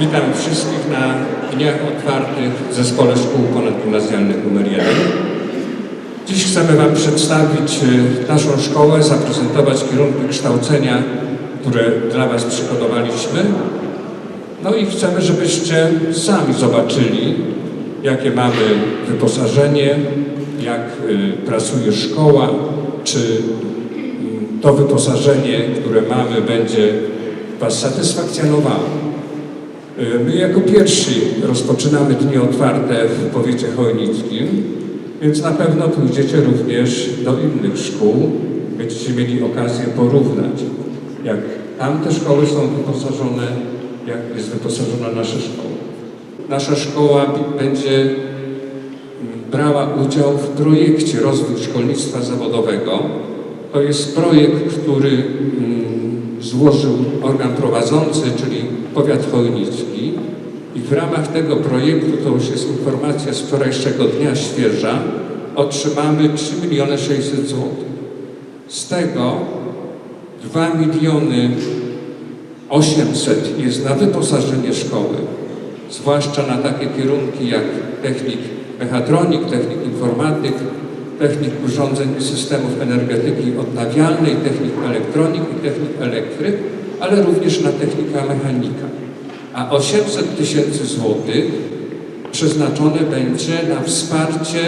Witam wszystkich na dniach otwartych w Zespole Szkół Ponadgimnazjalnych nr 1. Dziś chcemy Wam przedstawić y, naszą szkołę, zaprezentować kierunki kształcenia, które dla Was przygotowaliśmy. No i chcemy, żebyście sami zobaczyli, jakie mamy wyposażenie, jak y, pracuje szkoła, czy mm, to wyposażenie, które mamy, będzie Was satysfakcjonowało. Y, My jako pierwsi rozpoczynamy dni otwarte w powiecie chojnickim, więc na pewno pójdziecie również do innych szkół. Będziecie mieli okazję porównać, jak tamte szkoły są wyposażone, jak jest wyposażona nasza szkoła. Nasza szkoła będzie brała udział w projekcie Rozwój Szkolnictwa Zawodowego. To jest projekt, który złożył organ prowadzący, czyli powiat chojnicki. I w ramach tego projektu, to już jest informacja z wczorajszego dnia świeża, otrzymamy 3 miliony 600 zł. Z tego 2 miliony 800 jest na wyposażenie szkoły, zwłaszcza na takie kierunki jak technik mechatronik, technik informatyk, technik urządzeń i systemów energetyki odnawialnej, technik elektronik i technik elektryk, ale również na technika mechanika. A 800 tysięcy złotych przeznaczone będzie na wsparcie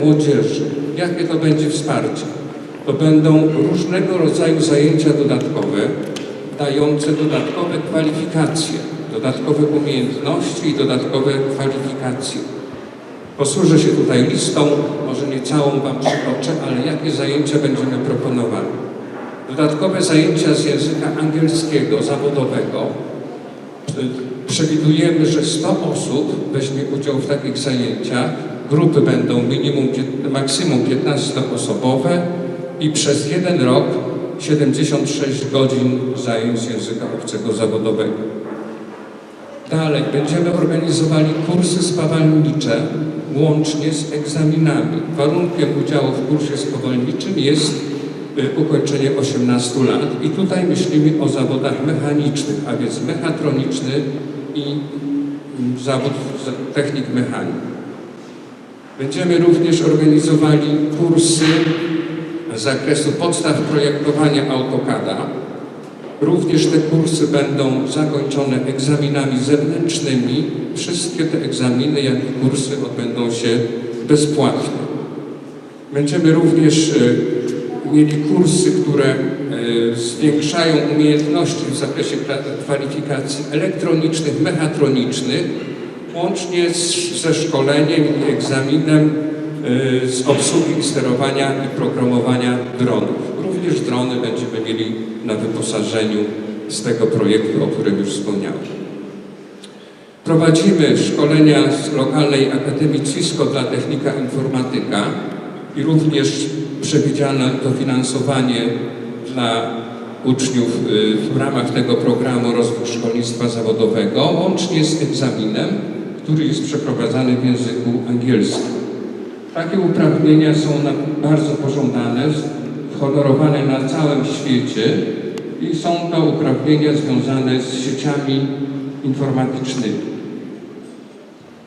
młodzieży. Jakie to będzie wsparcie? To będą różnego rodzaju zajęcia dodatkowe, dające dodatkowe kwalifikacje, dodatkowe umiejętności i dodatkowe kwalifikacje. Posłużę się tutaj listą, może nie całą Wam przytoczę, ale jakie zajęcia będziemy proponowali. Dodatkowe zajęcia z języka angielskiego zawodowego. Przewidujemy, że 100 osób weźmie udział w takich zajęciach. Grupy będą minimum, maksimum 15-osobowe i przez jeden rok 76 godzin zajęć z języka obcego zawodowego. Dalej, będziemy organizowali kursy spawalnicze łącznie z egzaminami. Warunkiem udziału w kursie spawalniczym jest y, ukończenie 18 lat i tutaj myślimy o zawodach mechanicznych, a więc mechatroniczny i mm, zawód technik mechanik. Będziemy również organizowali kursy z zakresu podstaw projektowania AutoCADa. Również te kursy będą zakończone egzaminami zewnętrznymi. Wszystkie te egzaminy, jak i kursy odbędą się bezpłatnie. Będziemy również e, mieli kursy, które e, zwiększają umiejętności w zakresie kwa- kwalifikacji elektronicznych, mechatronicznych, łącznie z, ze szkoleniem i egzaminem e, z obsługi sterowania i programowania dronów. Również drony będziemy mieli na wyposażeniu z tego projektu, o którym już wspomniałem. Prowadzimy szkolenia z lokalnej Akademii CISCO dla technika informatyka i również przewidziane dofinansowanie dla uczniów y, w ramach tego programu Rozwój Szkolnictwa Zawodowego, łącznie z egzaminem, który jest przeprowadzany w języku angielskim. Takie uprawnienia są na, bardzo pożądane, honorowane na całym świecie i są to uprawnienia związane z sieciami informatycznymi.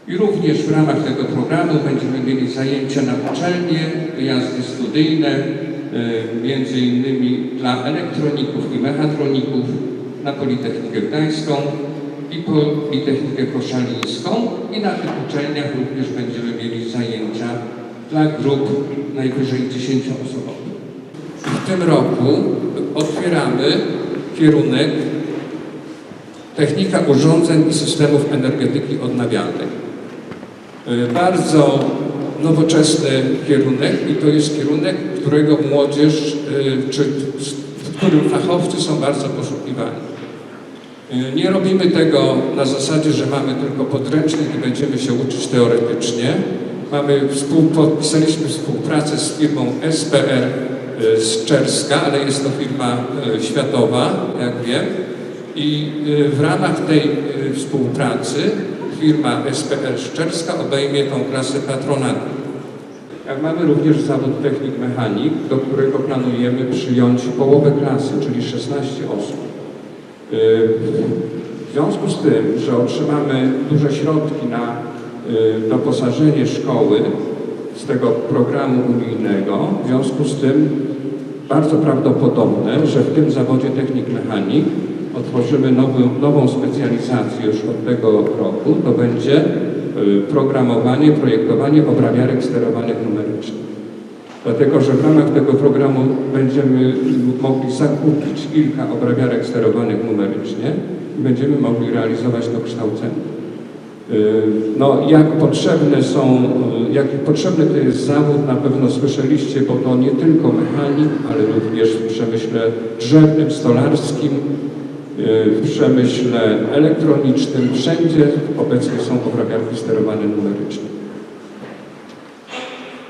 I również w ramach tego programu będziemy mieli zajęcia na uczelnie, wyjazdy studyjne, y, między innymi dla elektroników i mechatroników na Politechnikę Gdańską i Politechnikę Koszalińską i na tych uczelniach również będziemy mieli zajęcia dla grup najwyżej 10-osobowych. W tym roku otwieramy kierunek Technika urządzeń i systemów energetyki odnawialnej. Y, Bardzo nowoczesny kierunek i to jest kierunek, którego młodzież, y, czy w którym fachowcy są bardzo poszukiwani. Y, Nie robimy tego na zasadzie, że mamy tylko podręcznik i będziemy się uczyć teoretycznie. Mamy współ, podpisaliśmy współpracę z firmą SPR z Czerska, ale jest to firma y, światowa, jak wiem. I y, w ramach tej współpracy firma SPR Szczerska obejmie tą klasę patronatu. Jak mamy również zawód technik mechanik, do którego planujemy przyjąć połowę klasy, czyli 16 osób. W związku z tym, że otrzymamy duże środki na doposażenie szkoły z tego programu unijnego, w związku z tym bardzo prawdopodobne, że w tym zawodzie technik mechanik otworzymy nowy, nową specjalizację już od tego roku. To będzie y, programowanie, projektowanie obrabiarek sterowanych numerycznie. Dlatego, że w ramach tego programu będziemy mogli zakupić kilka obrabiarek sterowanych numerycznie i będziemy mogli realizować to kształcenie. Y, No, jak potrzebne są, y, jaki potrzebny to jest zawód, na pewno słyszeliście, bo to nie tylko mechanik, ale również w przemyśle drzewnym, stolarskim, y, w przemyśle elektronicznym, wszędzie obecnie są obrabiarki sterowane numerycznie.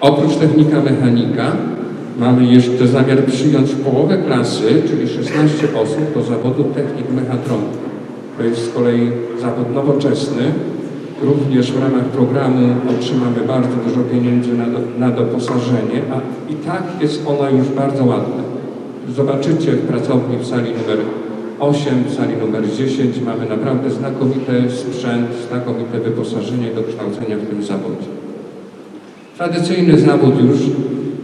Oprócz technika mechanika mamy jeszcze zamiar przyjąć połowę klasy, czyli 16 osób do zawodu technik mechatronu. To jest z kolei zawód nowoczesny. Również w ramach programu otrzymamy bardzo dużo pieniędzy na, do, na doposażenie, a i tak jest ona już bardzo ładna. Zobaczycie w pracowni w sali numer 8, w sali numer 10 mamy naprawdę znakomity sprzęt, znakomite wyposażenie do kształcenia w tym zawodzie. Tradycyjny zawód już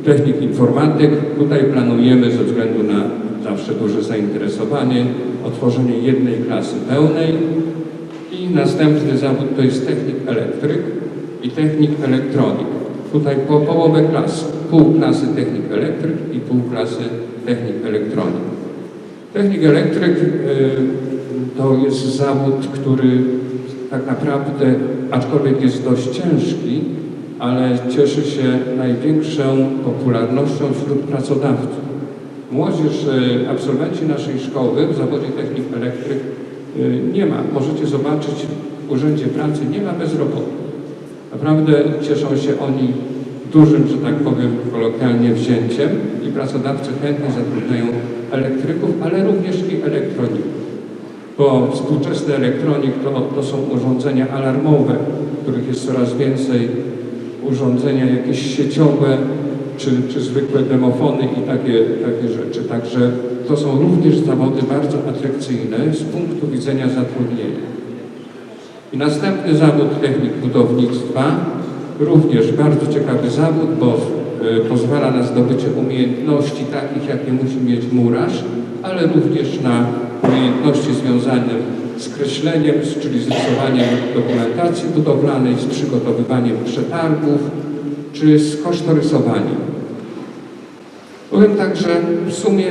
technik informatyk. Tutaj planujemy ze względu na zawsze duże zainteresowanie otworzenie jednej klasy pełnej następny zawód to jest technik elektryk i technik elektronik. Tutaj po połowę klasy, pół klasy technik elektryk i pół klasy technik elektronik. Technik elektryk y, to jest zawód, który tak naprawdę, aczkolwiek jest dość ciężki, ale cieszy się największą popularnością wśród pracodawców. Młodzież, y, absolwenci naszej szkoły w zawodzie technik elektryk nie ma. Możecie zobaczyć w Urzędzie Pracy, nie ma bezrobotnych. Naprawdę cieszą się oni dużym, że tak powiem kolokwialnie, wzięciem i pracodawcy chętnie zatrudniają elektryków, ale również i elektroników. Bo współczesny elektronik to, to są urządzenia alarmowe, których jest coraz więcej, urządzenia jakieś sieciowe, czy, czy zwykłe demofony i takie, takie rzeczy. Także to są również zawody bardzo atrakcyjne z punktu widzenia zatrudnienia. I następny zawód technik budownictwa, również bardzo ciekawy zawód, bo y, pozwala na zdobycie umiejętności takich, jakie musi mieć murarz, ale również na umiejętności związane z kreśleniem, czyli z rysowaniem dokumentacji budowlanej, z przygotowywaniem przetargów, czy z kosztorysowaniem. Powiem tak, że w sumie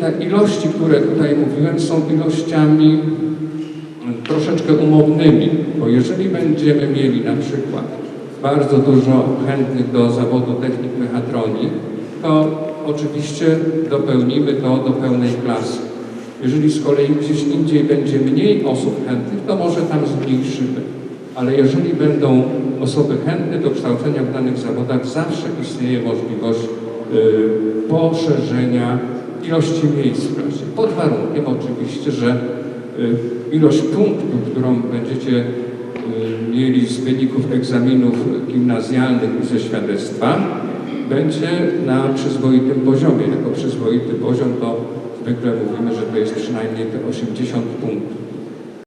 te ilości, które tutaj mówiłem, są ilościami troszeczkę umownymi, bo jeżeli będziemy mieli na przykład bardzo dużo chętnych do zawodu technik mechatronii, to oczywiście dopełnimy to do pełnej klasy. Jeżeli z kolei gdzieś indziej będzie mniej osób chętnych, to może tam zmniejszymy. Ale jeżeli będą osoby chętne do kształcenia w danych zawodach, zawsze istnieje możliwość y, poszerzenia ilości miejsc w klasie. Pod warunkiem oczywiście, że y, ilość punktów, którą będziecie y, mieli z wyników egzaminów gimnazjalnych i ze świadectwa, będzie na przyzwoitym poziomie. Jako przyzwoity poziom to zwykle mówimy, że to jest przynajmniej te 80 punktów.